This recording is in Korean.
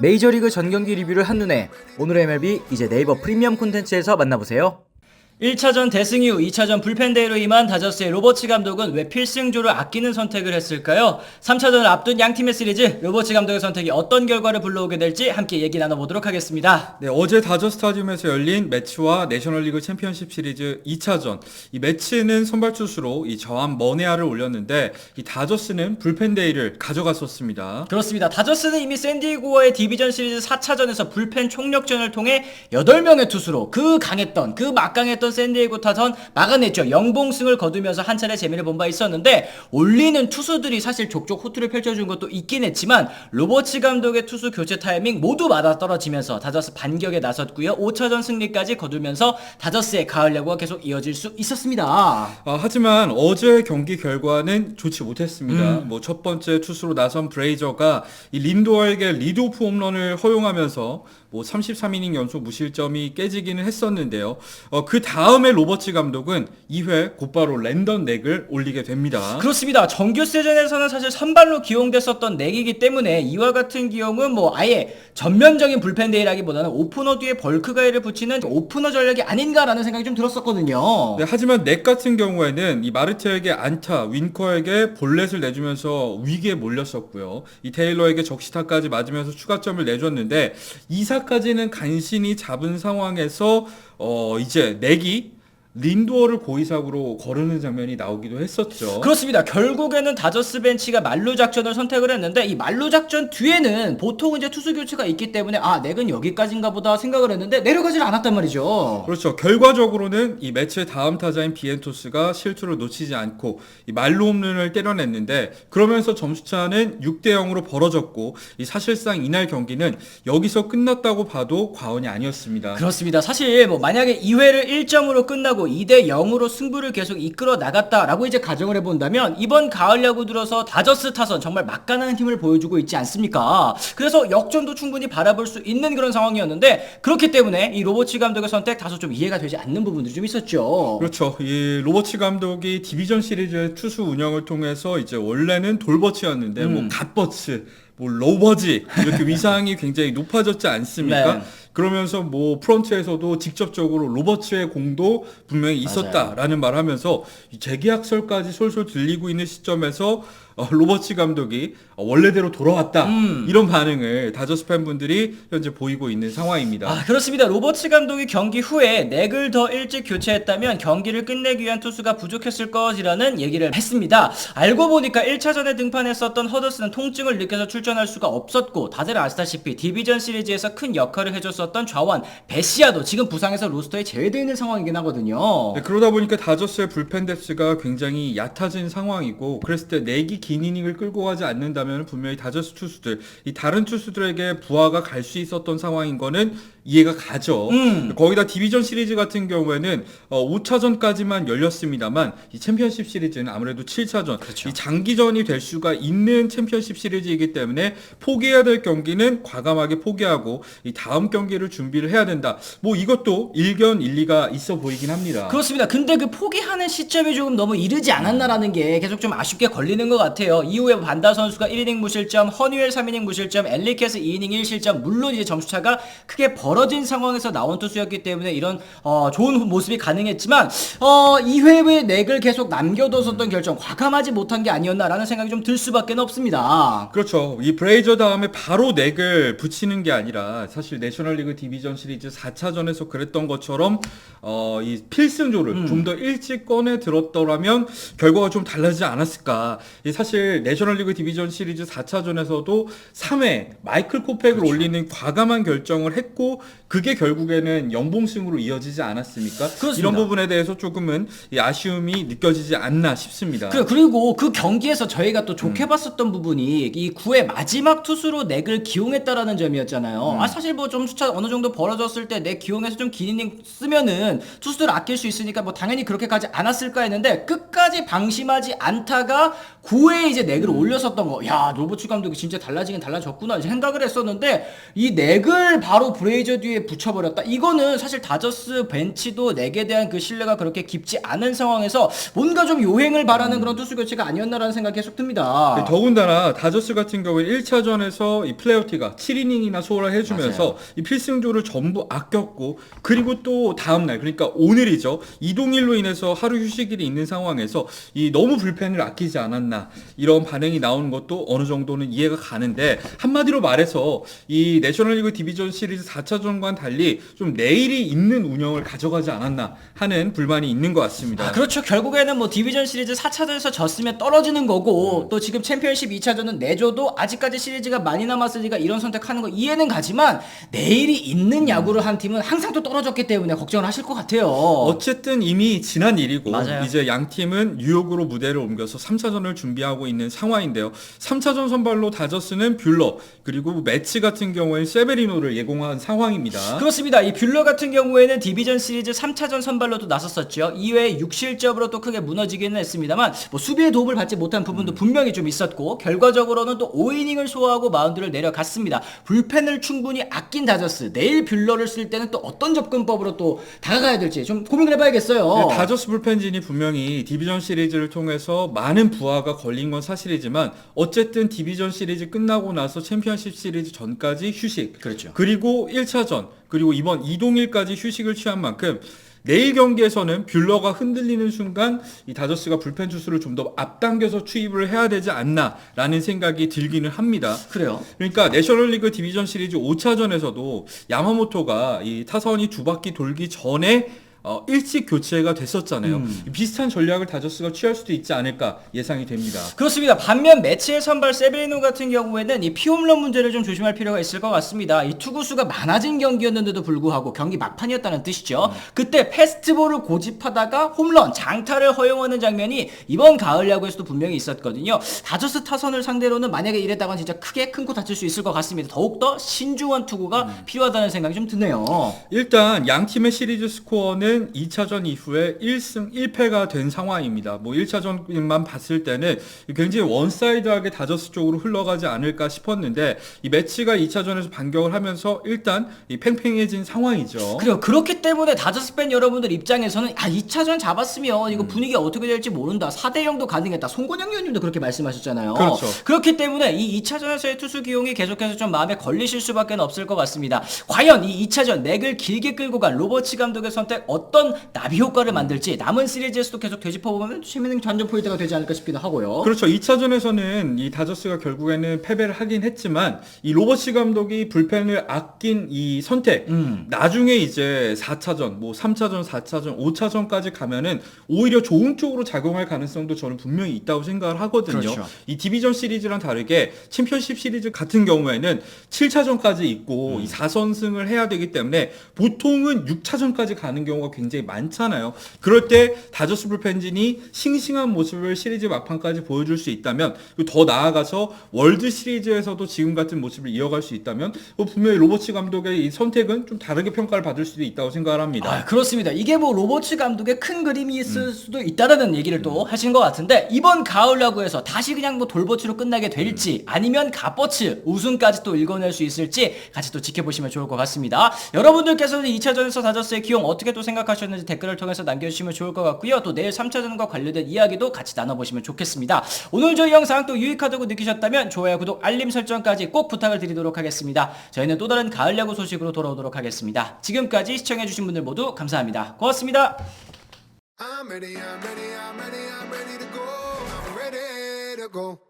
메이저리그 전경기 리뷰를 한눈에 오늘의 MLB 이제 네이버 프리미엄 콘텐츠에서 만나보세요. 1차전 대승 이후 2차전 불펜데이로 임한 다저스의 로버츠 감독은 왜 필승조를 아끼는 선택을 했을까요? 3차전을 앞둔 양팀의 시리즈 로버츠 감독의 선택이 어떤 결과를 불러오게 될지 함께 얘기 나눠보도록 하겠습니다. 네, 어제 다저 스타디움에서 열린 매치와 내셔널리그 챔피언십 시리즈 2차전. 이 매치는 선발 투수로 이 저함 머네아를 올렸는데 이 다저스는 불펜 데이를 가져갔었습니다. 그렇습니다. 다저스는 이미 샌디에고와의 디비전 시리즈 4차전에서 불펜 총력전을 통해 8명의 투수로 그 강했던 그 막강했던 샌디에고 타선 막아냈죠. 영봉승을 거두면서 한 차례 재미를 본 바 있었는데 올리는 투수들이 사실 족족 호투를 펼쳐준 것도 있긴 했지만 로버츠 감독의 투수 교체 타이밍 모두 맞아 떨어지면서 다저스 반격에 나섰고요. 5차전 승리까지 거두면서 다저스의 가을 야구가 계속 이어질 수 있었습니다. 아, 하지만 어제 경기 결과는 좋지 못했습니다. 뭐첫 번째 투수로 나선 브레이저가 이 린도어에게 리드오프 홈런을 허용하면서 뭐 33이닝 연속 무실점이 깨지기는 했었는데요. 어, 그 다음에 로버츠 감독은 2회 곧바로 랜던 넥을 올리게 됩니다. 그렇습니다. 정규 시즌에서는 사실 선발로 기용됐었던 넥이기 때문에 이와 같은 기용은 뭐 아예 전면적인 불펜 데이라기보다는 오프너 뒤에 벌크 가이를 붙이는 오프너 전략이 아닌가라는 생각이 좀 들었었거든요. 네, 하지만 넥 같은 경우에는 이 마르테에게 안타, 윈커에게 볼넷을 내주면서 위기에 몰렸었고요. 이 테일러에게 적시타까지 맞으면서 추가점을 내줬는데 2사까지는 간신히 잡은 상황에서 어 이제 넥이 린도어를 고의사구로 거르는 장면이 나오기도 했었죠. 그렇습니다. 결국에는 다저스 벤치가 말루 작전을 선택을 했는데 이 말루 작전 뒤에는 보통 이제 투수 교체가 있기 때문에 아 넥은 여기까지인가 보다 생각을 했는데 내려가질 않았단 말이죠. 그렇죠. 결과적으로는 이 매치의 다음 타자인 비엔토스가 실투를 놓치지 않고 이 말로 홈런을 때려냈는데 그러면서 점수차는 6대 0으로 벌어졌고 이 사실상 이날 경기는 여기서 끝났다고 봐도 과언이 아니었습니다. 그렇습니다. 사실 뭐 만약에 2회를 1점으로 끝나고 2대 0으로 승부를 계속 이끌어 나갔다라고 이제 가정을 해본다면 이번 가을 야구 들어서 다저스 타선 정말 막강한 힘을 보여주고 있지 않습니까? 그래서 역전도 충분히 바라볼 수 있는 그런 상황이었는데 그렇기 때문에 이 로버츠 감독의 선택 다소 좀 이해가 되지 않는 부분들이 좀 있었죠. 그렇죠. 이 로버츠 감독이 디비전 시리즈의 투수 운영을 통해서 이제 원래는 돌버츠였는데 뭐 갓버츠, 뭐 로버지 이렇게 위상이 굉장히 높아졌지 않습니까? 네. 그러면서 뭐 프런트에서도 직접적으로 로버츠의 공도 분명히 있었다라는 말을 하면서 이 재계약설까지 솔솔 들리고 있는 시점에서 어, 로버츠 감독이 어, 원래대로 돌아왔다 이런 반응을 다저스 팬분들이 현재 보이고 있는 상황입니다. 아 그렇습니다. 로버츠 감독이 경기 후에 넥을 더 일찍 교체했다면 경기를 끝내기 위한 투수가 부족했을 것이라는 얘기를 했습니다. 알고 보니까 1차전에 등판했었던 허더스는 통증을 느껴서 출전할 수가 없었고 다들 아시다시피 디비전 시리즈에서 큰 역할을 해줬었던 좌완 베시아도 지금 부상에서 로스터에 제외되어 있는 상황이긴 하거든요. 네, 그러다 보니까 다저스의 불펜 뎁스가 굉장히 얕아진 상황이고 그랬을 때 내기 긴 이닝을 끌고 가지 않는다면 분명히 다저스 투수들 이 다른 투수들에게 부하가 갈 수 있었던 상황인 거는 이해가 가죠. 음. 거기다 디비전 시리즈 같은 경우에는 어, 5차전까지만 열렸습니다만 이 챔피언십 시리즈는 아무래도 7차전 이 장기전이 될 수가 있는 챔피언십 시리즈이기 때문에 포기해야 될 경기는 과감하게 포기하고 이 다음 경기를 준비를 해야 된다. 뭐 이것도 일견 일리가 있어 보이긴 합니다. 그렇습니다. 근데 그 포기하는 시점이 조금 너무 이르지 않았나라는 게 계속 좀 아쉽게 걸리는 것 같아요. 이후에 반다 선수가 1이닝 무실점, 허니웰 3이닝 무실점, 엘리케스 2이닝 1실점, 물론 이제 점수차가 크게 벌어진 상황에서 나온 투수였기 때문에 이런 어, 좋은 모습이 가능했지만 어, 2회의 넥을 계속 남겨뒀었던 결정 과감하지 못한 게 아니었나라는 생각이 좀 들 수밖에 없습니다. 그렇죠. 이 브레이저 다음에 바로 넥을 붙이는 게 아니라 사실 내셔널리그 디비전 시리즈 4차전에서 그랬던 것처럼 어, 이 필승조를 좀더 일찍 꺼내 들었더라면 결과가 좀 달라지지 않았을까. 이 사실 내셔널리그 디비전 시리즈 4차전에서도 3회 마이클 코팩을 올리는 과감한 결정을 했고 그게 결국에는 연봉승으로 이어지지 않았습니까? 그렇습니다. 이런 부분에 대해서 조금은 이 아쉬움이 느껴지지 않나 싶습니다. 그, 그리고 그 경기에서 저희가 또 좋게 봤었던 부분이 이 9회 마지막 투수로 넥을 기용했다라는 점이었잖아요. 아 사실 뭐 점수차 어느 정도 벌어졌을 때넥 기용해서 좀 긴 이닝 쓰면은 투수들 아낄 수 있으니까 뭐 당연히 그렇게 가지 않았을까 했는데 끝까지 방심하지 않다가 5회 에 이제 넥을 올렸었던 거. 야, 로버츠 감독이 진짜 달라지긴 달라졌구나 생각을 했었는데 이 넥을 바로 브레이저 뒤에 붙여버렸다. 이거는 사실 다저스 벤치도 넥에 대한 그 신뢰가 그렇게 깊지 않은 상황에서 뭔가 좀 요행을 바라는 그런 투수 교체가 아니었나라는 생각이 계속 듭니다. 네, 더군다나 다저스 같은 경우에 1차전에서 이 플레이어티가 7이닝이나 소화를 해주면서 이 필승조를 전부 아꼈고 그리고 또 다음날 그러니까 오늘이죠 이동일로 인해서 하루 휴식일이 있는 상황에서 이 너무 불펜을 아끼지 않았나 이런 반응이 나오는 것도 어느 정도는 이해가 가는데 한마디로 말해서 이 내셔널리그 디비전 시리즈 4차전과는 달리 좀 내일이 있는 운영을 가져가지 않았나 하는 불만이 있는 것 같습니다. 아, 그렇죠. 결국에는 뭐 디비전 시리즈 4차전에서 졌으면 떨어지는 거고 음. 또 지금 챔피언십 2차전은 내줘도 아직까지 시리즈가 많이 남았으니까 이런 선택하는 거 이해는 가지만 내일이 있는 음. 야구를 한 팀은 항상 또 떨어졌기 때문에 걱정을 하실 것 같아요. 어쨌든 이미 지난 일이고 맞아요. 이제 양 팀은 뉴욕으로 무대를 옮겨서 3차전을 준비 하고 있는 상황인데요. 3차전 선발로 다저스는 뷰러 그리고 매치 같은 경우에는 세베리노를 예공한 상황입니다. 그렇습니다. 이 뷰러 같은 경우에는 디비전 시리즈 3차전 선발로도 나섰었죠. 이외에 6실점으로 또 크게 무너지기는 했습니다만 뭐 수비의 도움을 받지 못한 부분도 분명히 좀 있었고 결과적으로는 또 5이닝을 소화하고 마운드를 내려갔습니다. 불펜을 충분히 아낀 다저스. 내일 뷰러를 쓸 때는 또 어떤 접근법으로 또 다가가야 될지 좀 고민을 해봐야겠어요. 네, 다저스 불펜진이 분명히 디비전 시리즈를 통해서 많은 부하가 걸린 건 사실이지만 어쨌든 디비전 시리즈 끝나고 나서 챔피언십 시리즈 전까지 휴식 그렇죠. 그리고 1차전 그리고 이번 이동일까지 휴식을 취한 만큼 내일 경기에서는 뷰러가 흔들리는 순간 이 다저스가 불펜 투수를 좀 더 앞당겨서 투입을 해야 되지 않나라는 생각이 들기는 합니다. 그래요. 그러니까 내셔널리그 디비전 시리즈 5차전에서도 야마모토가 이 타선이 두 바퀴 돌기 전에 어, 일찍 교체가 됐었잖아요. 음. 비슷한 전략을 다저스가 취할 수도 있지 않을까 예상이 됩니다. 그렇습니다. 반면 매치의 선발 세베리노 같은 경우에는 이 피홈런 문제를 좀 조심할 필요가 있을 것 같습니다. 이 투구수가 많아진 경기였는데도 불구하고 경기 막판이었다는 뜻이죠. 그때 패스트볼을 고집하다가 홈런, 장타를 허용하는 장면이 이번 가을 야구에서도 분명히 있었거든요. 다저스 타선을 상대로는 만약에 이랬다가는 진짜 크게 큰 코 다칠 수 있을 것 같습니다. 더욱더 신중한 투구가 필요하다는 생각이 좀 드네요. 일단 양 팀의 시리즈 스코어는 2차전 이후에 1승 1패가 된 상황입니다. 뭐 1차전만 봤을 때는 굉장히 원사이드하게 다저스 쪽으로 흘러가지 않을까 싶었는데 이 매치가 2차전에서 반격을 하면서 일단 이 팽팽해진 상황이죠. 그래요. 그렇기 때문에 다저스 팬 여러분들 입장에서는 아 2차전 잡았으면 이거 분위기 어떻게 될지 모른다. 4대 0도 가능했다. 송건영 의원님도 그렇게 말씀하셨잖아요. 그렇죠. 그렇기 때문에 이 2차전에서의 투수 기용이 계속해서 좀 마음에 걸리실 수밖에 없을 것 같습니다. 과연 이 2차전 넥을 길게 끌고 간 로버츠 감독의 선택 어떤 나비 효과를 만들지 남은 시리즈에서도 계속 되짚어보면 재밌는 관전 포인트가 되지 않을까 싶기도 하고요. 그렇죠. 2차전에서는 이 다저스가 결국에는 패배를 하긴 했지만 이 로버츠 감독이 불펜을 아낀 이 선택 음. 나중에 이제 4차전, 뭐 3차전, 4차전, 5차전까지 가면은 오히려 좋은 쪽으로 작용할 가능성도 저는 분명히 있다고 생각을 하거든요. 그렇죠. 이 디비전 시리즈랑 다르게 챔피언십 시리즈 같은 경우에는 7차전까지 있고 음. 이 4선승을 해야 되기 때문에 보통은 6차전까지 가는 경우가 굉장히 많잖아요. 그럴 때 다저스 불펜진이 싱싱한 모습을 시리즈 막판까지 보여줄 수 있다면 더 나아가서 월드 시리즈에서도 지금 같은 모습을 이어갈 수 있다면 뭐 분명히 로버츠 감독의 이 선택은 좀 다르게 평가를 받을 수도 있다고 생각을 합니다. 아, 그렇습니다. 이게 뭐 로버츠 감독의 큰 그림이 있을 수도 있다라는 얘기를 또 하신 것 같은데 이번 가을 야구에서 다시 그냥 뭐 돌버츠로 끝나게 될지 아니면 갓버츠 우승까지 또 읽어낼 수 있을지 같이 또 지켜보시면 좋을 것 같습니다. 여러분들께서는 2차전에서 다저스의 기용 어떻게 또 생각하셨는지 댓글을 통해서 남겨주시면 좋을 것 같고요. 또 내일 3차전과 관련된 이야기도 같이 나눠보시면 좋겠습니다. 오늘 저희 영상 또 유익하다고 느끼셨다면 좋아요, 구독, 알림 설정까지 꼭 부탁을 드리도록 하겠습니다. 저희는 또 다른 가을 야구 소식으로 돌아오도록 하겠습니다. 지금까지 시청해주신 분들 모두 감사합니다. 고맙습니다. I'm ready, I'm ready, I'm ready, I'm ready to go. I'm ready to go.